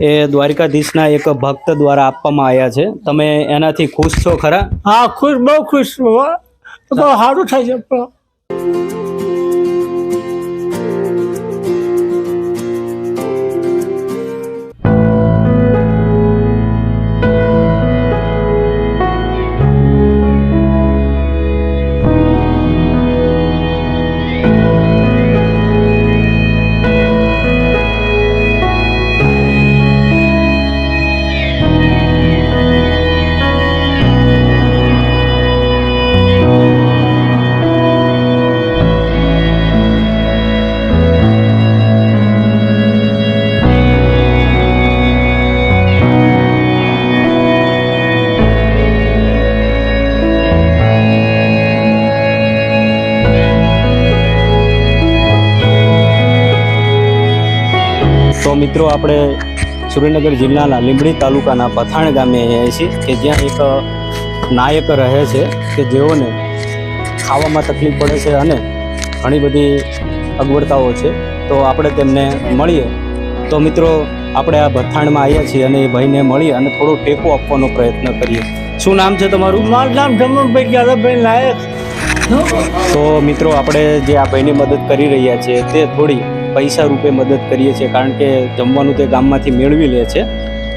એ દ્વારિકાધીશના એક ભક્ત દ્વારા આપવામાં આવ્યા છે. તમે એનાથી ખુશ છો ખરા? હા, ખુશ, બહુ ખુશ છું સારું થાય છે તો મિત્રો આપણે સુરેન્દ્રનગર જિલ્લાના લીંબડી તાલુકાના પથાણ ગામે આવ્યા છીએ કે જ્યાં એક નાયક રહે છે કે જેઓને ખાવામાં તકલીફ પડે છે અને ઘણી બધી અગવડતાઓ છે. તો આપણે તેમને મળીએ. તો મિત્રો આપણે આ ભથાણમાં આવ્યા છીએ અને એ ભાઈને મળીએ અને થોડો ટેકો આપવાનો પ્રયત્ન કરીએ. શું નામ છે તમારું? મારું નામ જમણભાઈ યાદવભાઈ નાયક. તો મિત્રો આપણે જે આ ભાઈની મદદ કરી રહ્યા છીએ તે થોડી પૈસા રૂપે મદદ કરીએ છીએ, કારણ કે જમવાનું તે ગામમાંથી મેળવી લે છે,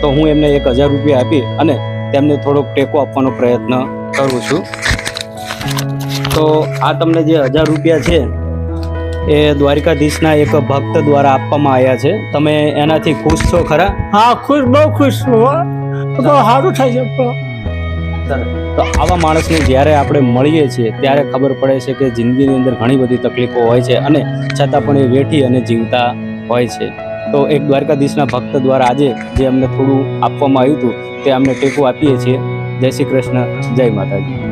તો હું એમને એક હજાર રૂપિયા આપી અને તેમને થોડોક ટેકો આપવાનો પ્રયત્ન કરું છું. તો આ તમને જે હજાર રૂપિયા છે, એ દ્વારિકાધીશના એક ભક્ત દ્વારા આપવામાં આવ્યા છે. તમે એનાથી ખુશ છો ખરા? હા, ખુશ, બહુ ખુશ છું સારું થાય છે પણ તો આવા માણસને જ્યારે આપણે મળીએ છીએ, ત્યારે ખબર પડે છે કે જિંદગીની અંદર ઘણી બધી તકલીફો હોય છે અને છતાં પણ એ વેઠી અને જીવતા હોય છે. તો એક દ્વારકાધીશના ભક્ત દ્વારા આજે જે અમને થોડું આપવામાં આવ્યું હતું, તે અમને ટેકો આપીએ છીએ. જય શ્રી કૃષ્ણ, જય માતાજી.